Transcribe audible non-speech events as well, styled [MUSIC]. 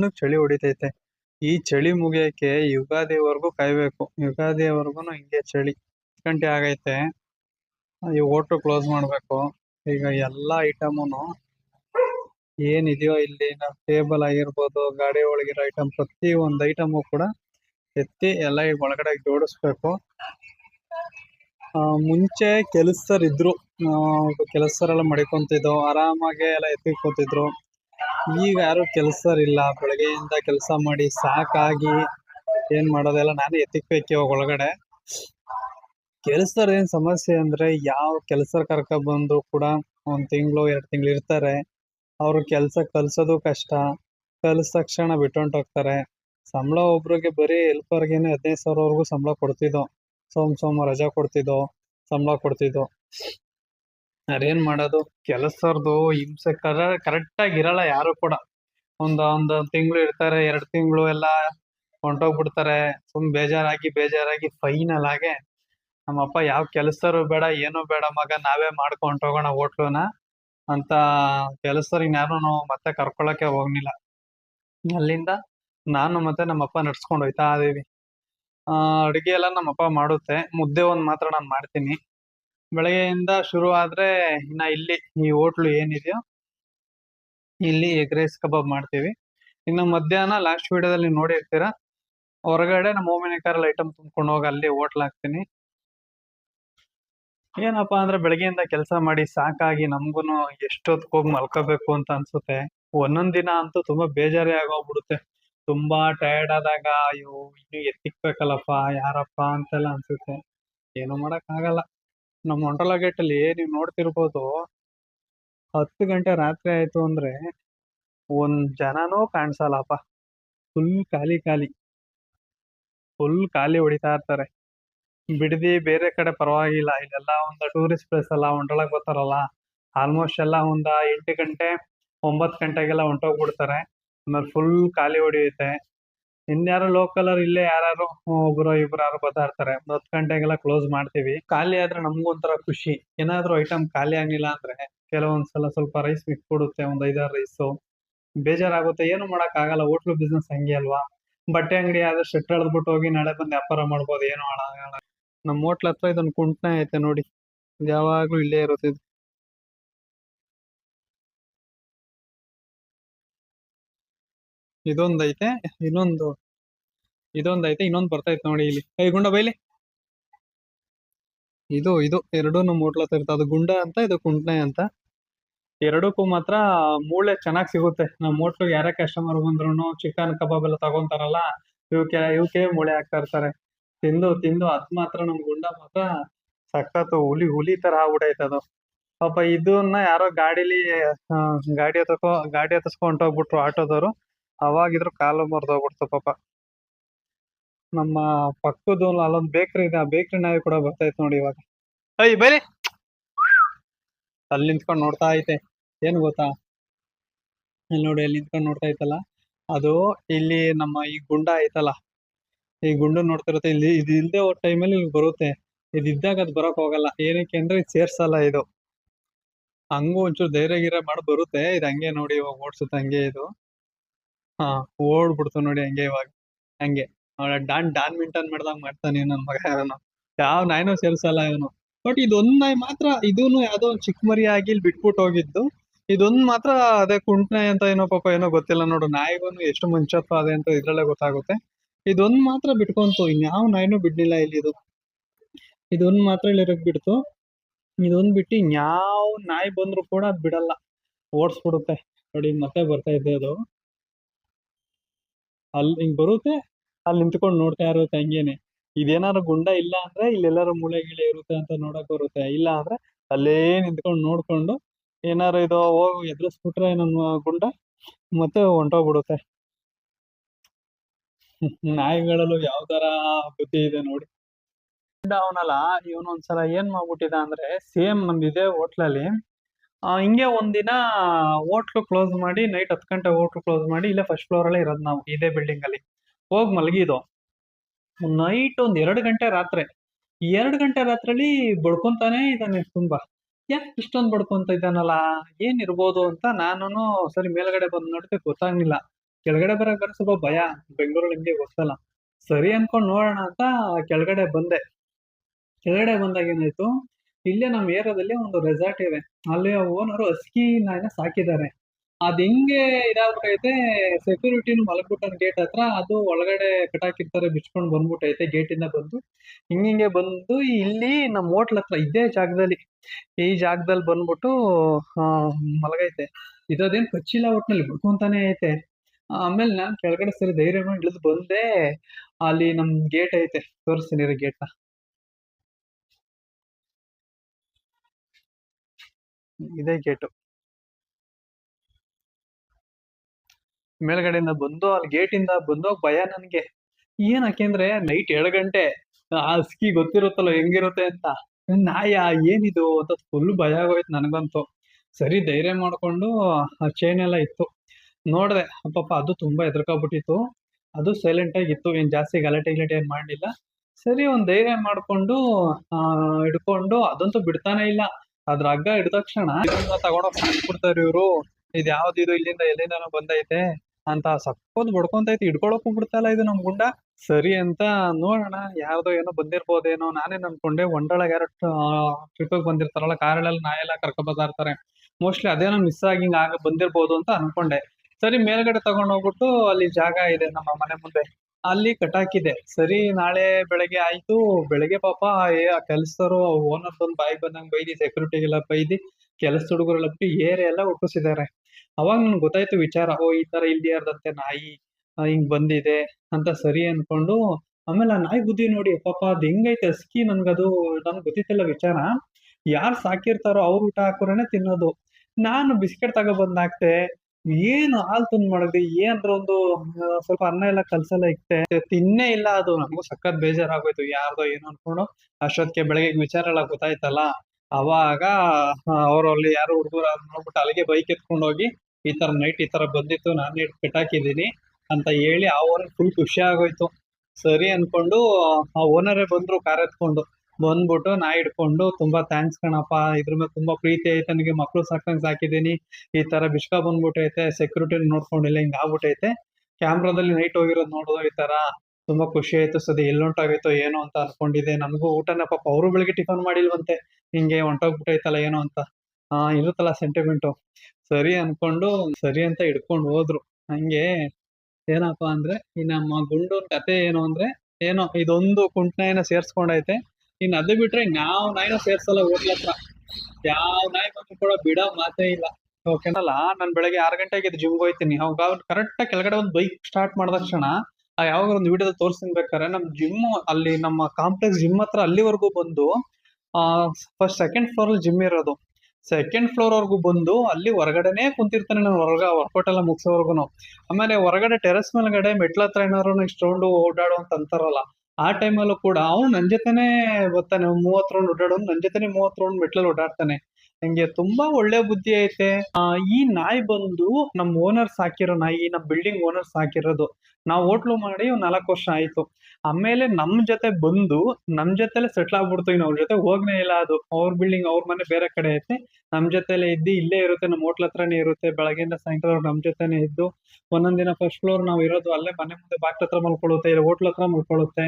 ತಣ್ಣಗ್ ಚಳಿ ಹೊಡಿತೈತೆ. ಈ ಚಳಿ ಮುಗಿಯಕ್ಕೆ ಯುಗಾದಿವರೆಗೂ ಕಾಯ್ಬೇಕು. ಯುಗಾದಿವರೆಗೂನು ಹಿಂಗೆ ಚಳಿ ಗಂಟೆ ಆಗೈತೆ. ಈ ಓಟು ಕ್ಲೋಸ್ ಮಾಡಬೇಕು. ಈಗ ಎಲ್ಲಾ ಐಟಮುನು ಏನಿದೆಯೋ ಇಲ್ಲಿ ನಾವು ಟೇಬಲ್ ಆಗಿರ್ಬೋದು, ಗಾಡಿ ಒಳಗಿರೋ ಐಟಮ್ ಪ್ರತಿ ಒಂದು ಐಟಮ್ ಕೂಡ ಎತ್ತಿ ಎಲ್ಲ ಈಗ ಒಳಗಡೆ ಜೋಡಿಸ್ಬೇಕು. ಮುಂಚೆ ಕೆಲಸರಿದ್ರು ಇದ್ರು. ಮಡಿಕೊಂತಿದ್ದೋ, ಆರಾಮಾಗೆ ಎಲ್ಲ ಎತ್ತಿಟ್ಕೊತಿದ್ರು ಈಗ ಯಾರು ಕೆಲ್ಸರಿಲ್ಲ ಬೆಳಗ್ಗೆಯಿಂದ ಕೆಲಸ ಮಾಡಿ ಸಾಕಾಗಿ ಏನ್ ಮಾಡೋದೆಲ್ಲ ನಾನು ಎತ್ತಿಕ್ಬೇಕು ಇವಾಗ ಒಳಗಡೆ. ಕೆಲಸದ ಏನ್ ಸಮಸ್ಯೆ ಅಂದ್ರೆ ಯಾವ ಕೆಲಸ ಕರ್ಕ ಬಂದ್ರು ಕೂಡ ಒಂದ್ ತಿಂಗಳು, ಎರಡ್ ತಿಂಗಳು ಇರ್ತಾರೆ. ಅವ್ರು ಕೆಲಸ ಕಲ್ಸೋದು ಕಷ್ಟ. ಕಲ್ಸ ತಕ್ಷಣ ಬಿಟ್ಟೊಂಟ್ ಹೋಗ್ತಾರೆ. ಸಂಬಳ ಒಬ್ರಿಗೆ ಬರೀ ಹೆಲ್ಪರ್ ಗೆನೆ ಹದಿನೈದು ಸಾವಿರವರೆಗೂ ಸಂಬಳ ಕೊಡ್ತಿದ್ದೋ, ಸೋಮ್ ಸೋಮ ರಜಾ ಕೊಡ್ತಿದ್ದೋ, ಸಂಬಳ ಕೊಡ್ತಿದ್ದೋ. ಅದೇನ್ ಮಾಡೋದು? ಕೆಲಸದವ್ರದ್ದು ಹಿಂಸೆ ಕರ ಕರೆಕ್ಟ್ ಆಗಿ ಇರಲ್ಲ ಯಾರು ಕೂಡ. ಒಂದ್ ಒಂದ್ ತಿಂಗಳು ಇರ್ತಾರೆ, ಎರಡ್ ತಿಂಗಳು ಎಲ್ಲ ಹೊಂಟೋಗ್ಬಿಡ್ತಾರೆ ಸುಮ್ ಬೇಜಾರಾಗಿ ಬೇಜಾರಾಗಿ ಫೈನಲ್ ಆಗಿ. ನಮ್ಮಪ್ಪ, ಯಾವ ಕೆಲಸರು ಬೇಡ, ಏನು ಬೇಡ, ಮಗ, ನಾವೇ ಮಾಡ್ಕೊಂಡ್ ಹೋಗೋಣ ಹೋಟ್ಲುನ ಅಂತ ಕೆಲಸರಿಗೆ ನಾನು ಮತ್ತೆ ಕರ್ಕೊಳಕ್ಕೆ ಹೋಗ್ಲಿಲ್ಲ ಅಲ್ಲಿಂದ ನಾನು ಮತ್ತೆ ನಮ್ಮಪ್ಪ ನಡ್ಸ್ಕೊಂಡ್ ಹೋಯ್ತಾ ಇದೀವಿ. ಆ, ಅಡಿಗೆ ಎಲ್ಲ ನಮ್ಮಪ್ಪ ಮಾಡುತ್ತೆ. ಮುದ್ದೆ ಒಂದ್ ಮಾತ್ರ ನಾನು ಮಾಡ್ತೀನಿ. ಬೆಳಗ್ಗೆಯಿಂದ ಶುರು ಆದ್ರೆ ಇನ್ನ ಇಲ್ಲಿ ಈ ಹೋಟ್ಲು ಏನಿದೆಯೋ, ಇಲ್ಲಿ ಎಗ್ ರೈಸ್ ಕಬಾಬ್ ಮಾಡ್ತೀವಿ. ಇನ್ನು ಮಧ್ಯಾಹ್ನ ಲಾಸ್ಟ್ ವಿಡಿಯೋದಲ್ಲಿ ನೋಡಿರ್ತೀರಾ, ಹೊರಗಡೆ ನಮ್ಮ ಓಮಿನಿ ಕಾರಲ್ಲಿ ಐಟಮ್ ತುಂಬ್ಕೊಂಡು ಹೋಗಿ ಅಲ್ಲಿ ಹೋಟ್ಲ್ ಹಾಕ್ತೀನಿ. ಏನಪ್ಪಾ ಅಂದ್ರೆ ಬೆಳಗ್ಗೆಯಿಂದ ಕೆಲಸ ಮಾಡಿ ಸಾಕಾಗಿ ನಮ್ಗುನು ಎಷ್ಟೊತ್ತಿಗೆ ಹೋಗಿ ಮಲ್ಕೋಬೇಕು ಅಂತ ಅನ್ಸುತ್ತೆ. ಒಂದೊಂದ್ ದಿನ ಅಂತೂ ತುಂಬಾ ಬೇಜಾರೇ ಆಗೋಗ್ಬಿಡುತ್ತೆ. ತುಂಬಾ ಟಯರ್ಡ್ ಆದಾಗ, ಅಯ್ಯೋ, ಇನ್ನು ಎತ್ತಿಕ್ಬೇಕಲ್ಲಪ್ಪ, ಯಾರಪ್ಪ ಅಂತೆಲ್ಲ ಅನ್ಸುತ್ತೆ. ಏನು ಮಾಡಕ್ ಆಗಲ್ಲ ನಮ್ ಒಂಟ್ರಲ ಗೇಟ್ ಅಲ್ಲಿ ನೀವ್ ನೋಡ್ತಿರ್ಬೋದು, ಹತ್ತು ಗಂಟೆ ರಾತ್ರಿ ಆಯ್ತು ಅಂದ್ರೆ ಒಂದ್ ಜನನೂ ಕಾಣ್ಸಲ್ಲಪ್ಪ. ಫುಲ್ ಖಾಲಿ ಖಾಲಿ. ಫುಲ್ ಖಾಲಿ ಹೊಡಿತಾ ಇರ್ತಾರೆ. ಬಿಡದಿ ಬೇರೆ ಕಡೆ ಪರವಾಗಿಲ್ಲ. ಇಲ್ಲೆಲ್ಲ ಒಂದು ಟೂರಿಸ್ಟ್ ಪ್ಲೇಸ್ ಅಲ್ಲ ಒಂಟ್ರೊಳಗ್ ಗೊತ್ತಾರಲ್ಲ ಆಲ್ಮೋಸ್ಟ್ ಎಲ್ಲ ಒಂದ ಎಂಟು ಗಂಟೆ, ಒಂಬತ್ತು ಗಂಟೆಗೆಲ್ಲ ಹೊಂಟೋಗ್ಬಿಡ್ತಾರೆ. ಆಮೇಲೆ ಫುಲ್ ಖಾಲಿ ಹೊಡಿಯುತ್ತೆ. ಇನ್ಯಾರು ಲೋಕಲ್ ಅವ್ರು ಇಲ್ಲೇ ಯಾರು ಒಬ್ರು ಇಬ್ರು ಯಾರು ಬರ್ತಾ ಇರ್ತಾರೆ. ಒಂದ್ ಹತ್ತು ಗಂಟೆಗೆಲ್ಲ ಕ್ಲೋಸ್ ಮಾಡ್ತೀವಿ. ಖಾಲಿ ಆದ್ರೆ ನಮಗೂ ಒಂಥರ ಖುಷಿ. ಏನಾದ್ರು ಐಟಮ್ ಖಾಲಿ ಆಗಿಲ್ಲ ಅಂದ್ರೆ ಕೆಲವೊಂದ್ಸಲ ಸ್ವಲ್ಪ ರೈಸ್ ಮಿಕ್ಬಿಡುತ್ತೆ ಒಂದ್ ಐದಾರು ರೈಸು ಬೇಜಾರಾಗುತ್ತೆ. ಏನು ಮಾಡಕ್ ಆಗಲ್ಲ. ಹೋಟ್ಲು ಬಿಸ್ನೆಸ್ ಹಂಗೆ ಅಲ್ವಾ? ಬಟ್ಟೆ ಅಂಗಡಿ ಆದ್ರೆ ಶೆಟ್ರ್ ಎಳ್ದ್ಬಿಟ್ಟು ಹೋಗಿ ನಾಳೆ ಬಂದು ವ್ಯಾಪಾರ ಮಾಡ್ಬೋದು. ಏನು ಮಾಡಲ್ಲ ನಮ್ ಹೋಟ್ಲ್ ಹತ್ರ ಇದೊಂದು ಕುಂಟ್ನೆ ಐತೆ ನೋಡಿ. ಯಾವಾಗ್ಲೂ ಇಲ್ಲೇ ಇರುತ್ತೆ ಇದೊಂದ್ ಐತೆ ಇನ್ನೊಂದು ಇದೊಂದ್ ಐತೆ ಇನ್ನೊಂದ್ ಇತ್ತು ನೋಡಿ ಇಲ್ಲಿ. ಏ, ಗುಂಡ ಬೈಲಿ. ಇದು ಇದು ಎರಡು ತೀರ್ತ ಅದು ಗುಂಡ ಅಂತ, ಇದು ಕುಂಟ್ನೆ ಅಂತ. ಎರಡಕ್ಕೂ ಮಾತ್ರ ಮೂಳೆ ಚೆನ್ನಾಗ್ ಸಿಗುತ್ತೆ. ನಮ್ಮ ಹೋಟ್ಲಿಗೆ ಯಾರೇ ಕಸ್ಟಮರ್ ಬಂದ್ರು ಚಿಕನ್ ಕಬಾಬ್ ಎಲ್ಲ ತಗೊಂತಾರಲ್ಲ ಇವಕ್ಕೆ ಇವಕ್ಕೆ ಮೂಳೆ ಹಾಕ್ತಾ ಇರ್ತಾರೆ. ತಿಂದು ತಿಂದು ಅದ್ ಮಾತ್ರ ನಮ್ ಗುಂಡ ಮಾತ್ರ ಸಖತ್ ಹುಲಿ ಹುಲಿ ತರ ಆಗ್ಬಿಟ್ಟೈತೆ ಅದು. ಪಾಪ ಇದನ್ನ ಯಾರೋ ಗಾಡಿಲಿ ಗಾಡಿ ಹತ್ತಕೋ ಗಾಡಿ ಹತ್ತಿಸ್ಕೊಂಡ್ ಹೋಗ್ಬಿಟ್ರು ಆಟೋದವ್ರು. ಅವಾಗಿದ್ರು ಕಾಲು ಮರ್ದೋಗ್ಬಿಡ್ತು ಪಾಪ. ನಮ್ಮ ಪಕ್ಕದ ಅಲ್ಲೊಂದು ಬೇಕರಿ ಇದೆ, ಆ ಬೇಕರಿ ನಾಯಿ ಕೂಡ ಬರ್ತೈತೆ ನೋಡಿ ಇವಾಗ. ಅಯ್ಯ ಬರಿ ಅಲ್ಲಿ ನಿಂತ್ಕೊಂಡು ನೋಡ್ತಾ ಐತೆ. ಏನ್ ಗೊತ್ತಾ? ಇಲ್ಲಿ ನೋಡಿ, ಅಲ್ಲಿ ನಿಂತ್ಕೊಂಡು ನೋಡ್ತಾ ಐತಲ್ಲ. ಅದು ಇಲ್ಲಿ ನಮ್ಮ ಈ ಗುಂಡ ಐತಲ್ಲ. ಈ ಗುಂಡು ನೋಡ್ತಿರುತ್ತೆ, ಇಲ್ಲಿ ಇದು ಇಲ್ದೆ ಹೋದ ಟೈಮಲ್ಲಿ ಇಲ್ಲಿ ಬರುತ್ತೆ. ಇದು ಇದ್ದಾಗ ಅದು ಬರಕ್ ಹೋಗಲ್ಲ. ಏನಕ್ಕೆ ಅಂದ್ರೆ ಸೇರ್ಸಲ್ಲ ಇದು. ಹಂಗೂ ಒಂಚೂರು ಧೈರ್ಯ ಗಿರ್ಯ ಮಾಡಿ ಬರುತ್ತೆ. ಇದು ಹಂಗೆ ನೋಡಿ ಇವಾಗ ಓಡ್ಸುತ್ತೆ, ಹಂಗೆ ಇದು. ಹಾ, ಓಡ್ಬಿಡ್ತು ನೋಡಿ ಹಂಗೆ ಇವಾಗ. ಹಂಗೆ. ಡಾನ್ ಡಾನ್ ಮಿಂಟನ್ ಮಾಡ್ದಂಗ್ ಮಾಡ್ತಾನೆ ನನ್ ಮಗ ಇವನು ಯಾವ ನಾಯಿನೂ ಸೇರ್ಸಲ್ಲ ಇವನು. ಬಟ್ ಇದೊಂದ್ ನಾಯಿ ಮಾತ್ರ, ಇದೂನು ಯಾವ್ದೋ ಒಂದ್ ಚಿಕ್ಕ ಮರಿ ಆಗಿ ಇಲ್ಲಿ ಬಿಟ್ಬಿಟ್ಟು ಹೋಗಿದ್ದು. ಇದೊಂದ್ ಮಾತ್ರ ಅದೇ ಕುಂಟ್ನಾಯಿ ಅಂತ ಏನೋ ಪಾಪ ಏನೋ ಗೊತ್ತಿಲ್ಲ ನೋಡು. ನಾಯಿಗೂ ಎಷ್ಟು ಮುಂಚತ್ವ ಅದೇ ಅಂತ ಇದ್ರಲ್ಲೇ ಗೊತ್ತಾಗುತ್ತೆ. ಇದೊಂದ್ ಮಾತ್ರ ಬಿಟ್ಕೊಂತು. ಇನ್ಯಾವ ನಾಯಿನೂ ಬಿಡ್ಲಿಲ್ಲ ಇಲ್ಲಿ ಇದು. ಇದೊಂದ್ ಮಾತ್ರ ಇಲ್ಲಿ ಬಿಡ್ತು. ಇದೊಂದ್ ಬಿಟ್ಟು ಇನ್ಯಾವ ನಾಯಿ ಬಂದ್ರು ಕೂಡ ಅದ್ ಬಿಡಲ್ಲ. ಓಡ್ಸ್ಬಿಡುತ್ತೆ. ನೋಡಿ ಮತ್ತೆ ಬರ್ತಾ ಇದೆ ಅದು. ಅಲ್ಲಿ ಹಿಂಗ್ ಬರುತ್ತೆ, ಅಲ್ಲಿ ನಿಂತ್ಕೊಂಡು ನೋಡ್ತಾ ಇರುತ್ತೆ ಹಂಗೇನೆ. ಇದೇನಾದ್ರು ಗುಂಡ ಇಲ್ಲ ಅಂದ್ರೆ ಇಲ್ಲೆಲ್ಲಾರು ಮೂಳೆ ಗಿಳೆ ಇರುತ್ತೆ ಅಂತ ನೋಡಕ್ ಬರುತ್ತೆ. ಇಲ್ಲ ಅಂದ್ರೆ ಅಲ್ಲೇ ನಿಂತ್ಕೊಂಡು ನೋಡ್ಕೊಂಡು ಏನಾರು ಇದು ಹೋಗಿ ಎದುರಿಸ್ಬಿಟ್ರೆ ಏನೋ ಗುಂಡ ಮತ್ತೆ ಹೊಂಟೋಗ್ಬಿಡುತ್ತೆ. [LAUGHS] ನಾಯಿಗಳಲ್ಲೂ ಯಾವ ತರ ಬುದ್ಧಿ ಇದೆ ನೋಡಿ. ಅವನಲ್ಲ, ಇವನೊಂದ್ಸಲ ಏನ್ ಮಾಡ್ಬಿಟ್ಟಿದ ಅಂದ್ರೆ ಸೇಮ್ ನಮ್ದು ಇದೇ ಹೋಟ್ಲಲ್ಲಿ ಹಿಂಗೆ ಒಂದಿನ ಹೋಟ್ಲು ಕ್ಲೋಸ್ ಮಾಡಿ ನೈಟ್ ಹತ್ತು ಗಂಟೆ ಹೋಟ್ಲು ಕ್ಲೋಸ್ ಮಾಡಿ ಇಲ್ಲೇ ಫಸ್ಟ್ ಫ್ಲೋರ್ ಅಲ್ಲೇ ಇರೋದು ನಾವು, ಇದೇ ಬಿಲ್ಡಿಂಗ್ ಅಲ್ಲಿ. ಹೋಗಿ ಮಲಗಿದ್ದು. ನೈಟ್ ಒಂದ್ ಎರಡು ಗಂಟೆ ರಾತ್ರಿ. ಎರಡು ಗಂಟೆ ರಾತ್ರಿಲಿ ಬಡ್ಕೊಂತಾನೆ ಇದ್ದಾನೆ ತುಂಬಾ. ಯಾಕೆ ಇಷ್ಟೊಂದು ಬಡ್ಕೊಂತ ಇದ್ದಾನಲ್ಲ? ಏನಿರ್ಬೋದು ಅಂತ ನಾನು ಸರಿ ಮೇಲ್ಗಡೆ ಬಂದು ನೋಡಿದ್ರೆ ಗೊತ್ತಾಗ್ಲಿಲ್ಲ. ಕೆಳಗಡೆ ಬರೋಕೆ ಬೇರೆ ಸ್ವಲ್ಪ ಭಯ. ಬೆಂಗಳೂರಲ್ಲಿ ಹಿಂಗೆ ಗೊತ್ತಲ್ಲ. ಸರಿ ಅನ್ಕೊಂಡ್ ನೋಡೋಣ ಅಂತ ಕೆಳಗಡೆ ಬಂದೆ. ಕೆಳಗಡೆ ಬಂದಾಗ ಏನಾಯ್ತು? ಇಲ್ಲೇ ನಮ್ಮ ಏರಿಯಾದಲ್ಲಿ ಒಂದು ರೆಸಾರ್ಟ್ ಇದೆ. ಅಲ್ಲಿ ಓನರ್ ಹಸ್ಕಿ ನಾಯಿನ ಸಾಕಿದ್ದಾರೆ. ಅದ್ ಹಿಂಗೆ ಇದಾಗ್ಬಿಟ್ಟೈತೆ ಸೆಕ್ಯೂರಿಟಿನು ಮಲಗ್ಬಿಟ್ಟ ಗೇಟ್ ಹತ್ರ. ಅದು ಒಳಗಡೆ ಕಟಾಕಿರ್ತಾರೆ ಬಿಚ್ಕೊಂಡ್ ಬಂದ್ಬಿಟ್ಟೈತೆ ಗೇಟ್ ಇಂದ ಬಂದು. ಹಿಂಗಿಂಗೆ ಬಂದು ಇಲ್ಲಿ ನಮ್ಮ ಹೋಟ್ಲ್ ಹತ್ರ ಇದೇ ಜಾಗದಲ್ಲಿ, ಈ ಜಾಗದಲ್ಲಿ ಬಂದ್ಬಿಟ್ಟು ಮಲಗೈತೆ. ಇದೇನು ಕಚ್ಚಿಲ್ಲ ಒಟ್ನಲ್ಲಿ, ಬಡ್ಕೊಂತಾನೆ ಐತೆ. ಆಮೇಲೆ ನಾನ್ ಕೆಳಗಡೆ ಸರಿ ಧೈರ್ಯ ಮಾಡಿ ಇಳಿದು ಬಂದೆ. ಅಲ್ಲಿ ನಮ್ ಗೇಟ್ ಐತೆ. ತೋರಿಸ್ತೀನಿ ಗೇಟ್ ಇದೇ ಗೇಟು ಮೇಲ್ಗಡೆಯಿಂದ ಬಂದು ಅಲ್ಲಿ ಇಂದ ಬಂದೋಗ್ ಭಯ ನನಗೆ. ಏನ್ ನೈಟ್ ಎರಡು ಗಂಟೆ, ಆ ಹಸ್ಕಿ ಗೊತ್ತಿರುತ್ತಲ್ಲ ಹೆಂಗಿರುತ್ತೆ ಅಂತ. ನಾಯ, ಏನಿದು? ಅಂತ ಫುಲ್ ಭಯ ಆಗೋಯ್ತು ನನಗಂತೂ. ಸರಿ, ಧೈರ್ಯ ಮಾಡ್ಕೊಂಡು ಆ ಚೈನ್ ಎಲ್ಲ ಇತ್ತು. ನೋಡ್ದೆ ಪಾಪ ಅದು ತುಂಬಾ ಹೆದರ್ಕೊಬಿಟ್ಟಿತ್ತು. ಅದು ಸೈಲೆಂಟ್ ಆಗಿತ್ತು ಏನ್ ಜಾಸ್ತಿ ಗಲಾಟೆ ಗಿಲಾಟೆ ಏನ್ ಮಾಡಲಿಲ್ಲ. ಸರಿ, ಒಂದ್ ಧೈರ್ಯ ಮಾಡ್ಕೊಂಡು ಹಿಡ್ಕೊಂಡು, ಅದಂತೂ ಬಿಡ್ತಾನೆ ಇಲ್ಲ. ಅದ್ರ ಹಗ್ಗ ಹಿಡ್ದ ತಕ್ಷಣ ತಗೊಂಡೋಗ್ ಬಿಡ್ತಾರೆ ಇವ್ರು. ಇದ್ ಇದು ಇಲ್ಲಿಂದ ಎಲ್ಲಿಂದ ಬಂದೈತೆ ಅಂತ ಸಪ್ಪದ್ ಬಡ್ಕೊಂತೈತಿ ಇಡ್ಕೊಳಕ್ ಬಿಡ್ತಲ್ಲ ಇದು ನಮ್ ಗುಂಡ. ಸರಿ ಅಂತ ನೋಡೋಣ, ಯಾರ್ದೋ ಏನೋ ಬಂದಿರ್ಬೋದೇನೋ. ನಾನೇನ್ ಅನ್ಕೊಂಡೆ ಒಂಡೊಳಗೆ ಯಾರೋ ಟ್ರಿಪ್ ಬಂದಿರ್ತಾರಲ್ಲ ಕಾರಲ್ಲೆಲ್ಲ ನಾಯೆಲ್ಲ ಕರ್ಕೊ ಬರ್ತಾ ಇರ್ತಾರೆ ಮೋಸ್ಟ್ಲಿ ಅದೇನೋ ಮಿಸ್ ಆಗಿ ಆಗ ಬಂದಿರ್ಬೋದು ಅಂತ ಅನ್ಕೊಂಡೆ. ಸರಿ, ಮೇಲ್ಗಡೆ ತಗೊಂಡ್ ಹೋಗ್ಬಿಟ್ಟು ಅಲ್ಲಿ ಜಾಗ ಇದೆ ನಮ್ಮ ಮನೆ ಮುಂದೆ. ಅಲ್ಲಿ ಕಟಾಕಿದೆ. ಸರಿ, ನಾಳೆ ಬೆಳಗ್ಗೆ ಆಯ್ತು. ಬೆಳಗ್ಗೆ ಪಾಪ ಆ ಕೆಲ್ಸದವ್ರು ಓನರ್ ಬಂದ್ ಬಾಯಿಗೆ ಬಂದಂಗ್ ಬೈದಿ ಸೆಕ್ಯೂರಿಟಿಗೆಲ್ಲ ಬೈದಿ, ಕೆಲಸ ಹುಡುಗರೆಲ್ಲ ಬಿಟ್ಟು ಏರೆ ಎಲ್ಲ ಹುಟ್ಟಿಸಿದ್ದಾರೆ. ಅವಾಗ ನನ್ಗೆ ಗೊತ್ತಾಯ್ತು ವಿಚಾರ, ಓ, ಈ ತರ ಇಲ್ಲಿ ಯಾರ್ದಂತೆ ನಾಯಿ ಹಿಂಗ್ ಬಂದಿದೆ ಅಂತ ಸರಿ ಅನ್ಕೊಂಡು, ಆಮೇಲೆ ಆ ನಾಯಿ ಬುದ್ಧಿ ನೋಡಿ, ಪಾಪ, ಅದ್ ಹೆಂಗೈತೆ ಅಸ್ಕಿ ನನ್ಗದು, ನನ್ಗೆ ಗೊತ್ತಿತ್ತಿಲ್ಲ ವಿಚಾರ. ಯಾರ್ ಸಾಕಿರ್ತಾರೋ ಅವ್ರ ಊಟ ಹಾಕೋರೇನೆ ತಿನ್ನೋದು. ನಾನು ಬಿಸ್ಕೆಟ್ ತಗೊಬಂದ್ ಹಾಕ್ತೆ ಏನು ಹಾಲ್ ತಂದ್ ಮಾಡಿದ್ವಿ ಏನ್ರ ಒಂದು ಸ್ವಲ್ಪ ಅನ್ನ ಎಲ್ಲ ಕಲ್ಸಲ್ಲ ಇಟ್ಟೆ. ತಿನ್ನೇ ಇಲ್ಲ ಅದು. ನಮಗೂ ಸಖತ್ ಬೇಜಾರಾಗೋಯ್ತು. ಯಾರ್ದೋ ಏನೋ ಅನ್ಕೊಂಡು ಅಷ್ಟೊತ್ತಿಗೆ ಬೆಳಗ್ಗೆ ವಿಚಾರ ಎಲ್ಲ ಗೊತ್ತಾಯ್ತಲ್ಲ? ಅವಾಗ ಅವ್ರು ಅಲ್ಲಿ ಯಾರು ಹುಡುಗರು ನೋಡ್ಬಿಟ್ಟು ಅಲ್ಲಿಗೆ ಬೈಕ್ ಎತ್ಕೊಂಡು ಹೋಗಿ, ಈ ತರ ನೈಟ್ ಈ ತರ ಬಂದಿತ್ತು, ನಾನು ಕಟ್ಟಾಕಿದ್ದೀನಿ ಅಂತ ಹೇಳಿ ಆ ಓನರ್ ಫುಲ್ ಖುಷಿ ಆಗೋಯ್ತು. ಸರಿ ಅನ್ಕೊಂಡು, ಆ ಓನರೇ ಬಂದ್ರು ಕಾರ್ ಎತ್ಕೊಂಡು. ಬಂದ್ಬಿಟ್ಟು ನಾ ಹಿಡ್ಕೊಂಡು ತುಂಬಾ ಥ್ಯಾಂಕ್ಸ್ ಕಣಪ್ಪ. ಇದ್ರ ಮೇಲೆ ತುಂಬಾ ಪ್ರೀತಿ ಐತೆ, ನನಗೆ ಮಕ್ಕಳು ಸಾಕಂಗ್ ಸಾಕಿದೀನಿ ಈ ತರ ಬಿಷ್ಕ ಬಂದ್ಬಿಟ್ಟೈತೆ ಸೆಕ್ಯೂರಿಟಿ ನೋಡ್ಕೊಂಡಿಲ್ಲ, ಹಿಂಗ್ ಆಗ್ಬಿಟ್ಟೈತೆ. ಕ್ಯಾಮ್ರಾದಲ್ಲಿ ನೈಟ್ ಹೋಗಿರೋದು ನೋಡೋದು ಈ ತರ? ತುಂಬಾ ಖುಷಿ ಆಯ್ತು ಸದಿ, ಎಲ್ಲೊಂಟಾಗೈತೋ ಏನೋ ಅಂತ ಅನ್ಕೊಂಡಿದ್ದೆ. ನನಗೂ ಊಟನ ಪಾಪ, ಅವರು ಬೆಳಿಗ್ಗೆ ಟಿಫನ್ ಮಾಡಿಲ್ವಂತೆ. ಹಿಂಗೆ ಹೊಂಟೋಗ್ಬಿಟ್ಟೈತಲ್ಲ ಏನೋ ಅಂತ. ಆ, ಇರುತ್ತಲ್ಲ ಸೆಂಟಿಮೆಂಟು ಸರಿ ಅನ್ಕೊಂಡು, ಸರಿ ಅಂತ ಹಿಡ್ಕೊಂಡು ಹೋದ್ರು. ಹಂಗೆ ಏನಪ್ಪಾ ಅಂದ್ರೆ, ಈ ನಮ್ಮ ಗುಂಡು ಕತೆ ಏನು ಅಂದ್ರೆ, ಏನೋ ಇದೊಂದು ಕುಂಟ್ನಾಯಿನ ಸೇರ್ಸ್ಕೊಂಡೈತೆ. ಇನ್ ಅದು ಬಿಟ್ರೆ ಇನ್ಯಾವ ನಾಯಿನ ಸೇರ್ಸಲ್ಲ ಹೋಟ್ಲ ಹತ್ರ. ಯಾವ ನಾಯಿ ಬಂದ್ರು ಕೂಡ ಬಿಡೋ ಮಾತೇ ಇಲ್ಲ. ಓಕೆನಲ್ಲ ನಾನ್ ಬೆಳಗ್ಗೆ ಆರು ಗಂಟೆಗೆ ಜಿಮ್ ಹೋಗ್ತೀನಿ. ಅವಾಗ ಕರೆಕ್ಟ್ ಕೆಳಗಡೆ ಒಂದು ಬೈಕ್ ಸ್ಟಾರ್ಟ್ ಮಾಡಿದ ತಕ್ಷಣ ಯಾವಾಗ ಒಂದು ವಿಡಿಯೋದ ತೋರಿಸ್ತೀನಿ ಬೇಕಾರೆ ನಮ್ ಜಿಮ್ ಅಲ್ಲಿ, ನಮ್ಮ ಕಾಂಪ್ಲೆಕ್ಸ್ ಜಿಮ್ ಹತ್ರ ಅಲ್ಲಿವರೆಗೂ ಬಂದು, ಆ ಫಸ್ಟ್ ಸೆಕೆಂಡ್ ಫ್ಲೋರ್ ಅಲ್ಲಿ ಜಿಮ್ ಇರೋದು. ಸೆಕೆಂಡ್ ಫ್ಲೋರ್ ವರೆಗೂ ಬಂದು, ಅಲ್ಲಿ ಹೊರಗಡೆನೆ ಕುಂತಿರ್ತಾನೆ ನಾನು ಹೊರಗ ವರ್ಕೌಟ್ ಎಲ್ಲ ಮುಗಿಸೋವರೆಗೂ ಆಮೇಲೆ ಹೊರಗಡೆ ಟೆರೆಸ್ ಮೇಲ್ಗಡೆ, ಮೆಟ್ಲ ಹತ್ರ ಏನಾದ್ರು ನೆಕ್ಸ್ಟ್ ರೌಂಡ್ ಓಡಾಡು ಅಂತ ಅಂತಾರಲ್ಲ ಆ ಟೈಮಲ್ಲೂ ಕೂಡ ಅವ್ನು ನನ್ ಜೊತೆನೆ ಬರ್ತಾನೆ ಮೂವತ್ ರೌಂಡ್ ಓಡಾಡೋನು ನನ್ ಜೊತೆನೆ ಮೂವತ್ ರೌಂಡ್ ಮೆಟ್ಲಲ್ಲಿ ಓಡಾಡ್ತಾನೆ. ನಂಗೆ ತುಂಬಾ ಒಳ್ಳೆ ಬುದ್ಧಿ ಐತೆ. ಈ ನಾಯಿ ಬಂದು ನಮ್ ಓನರ್ಸ್ ಹಾಕಿರೋ ನಾಯಿ, ನಮ್ ಬಿಲ್ಡಿಂಗ್ ಓನರ್ಸ್ ಹಾಕಿರೋದು, ನಾವು ಹೋಟ್ಲು ಮಾಡಿ ನಾಲ್ಕು ವರ್ಷ ಆಯ್ತು. ಆಮೇಲೆ ನಮ್ ಜೊತೆ ಬಂದು ನಮ್ ಜೊತೆಲೆ ಸೆಟ್ಲ್ ಆಗ್ಬಿಡ್ತು, ಇನ್ನು ಅವ್ರ ಜೊತೆ ಹೋಗ್ನೇ ಇಲ್ಲ ಅದು. ಅವ್ರ ಬಿಲ್ಡಿಂಗ್ ಅವ್ರ ಮನೆ ಬೇರೆ ಕಡೆ ಐತೆ. ನಮ್ ಜೊತೆಲೆ ಇದ್ದು ಇಲ್ಲೇ ಇರುತ್ತೆ, ನಮ್ ಹೋಟ್ಲ್ ಹತ್ರನೇ ಇರುತ್ತೆ. ಬೆಳಗ್ಗೆಯಿಂದ ಸಾಯಂಕಾಲ ನಮ್ ಜೊತೆನೆ ಇದ್ದು, ಒಂದೊಂದ್ ದಿನ ಫಸ್ಟ್ ಫ್ಲೋರ್ ನಾವು ಇರೋದು ಅಲ್ಲೇ ಮನೆ ಮುಂದೆ ಬಾಕ್ಲ ಹತ್ರ ಮಲ್ಕೊಳ್ಳುತ್ತೆ ಇಲ್ಲ ಹೋಟ್ಲ್ ಹತ್ರ ಮಲ್ಕೊಳ್ಳುತ್ತೆ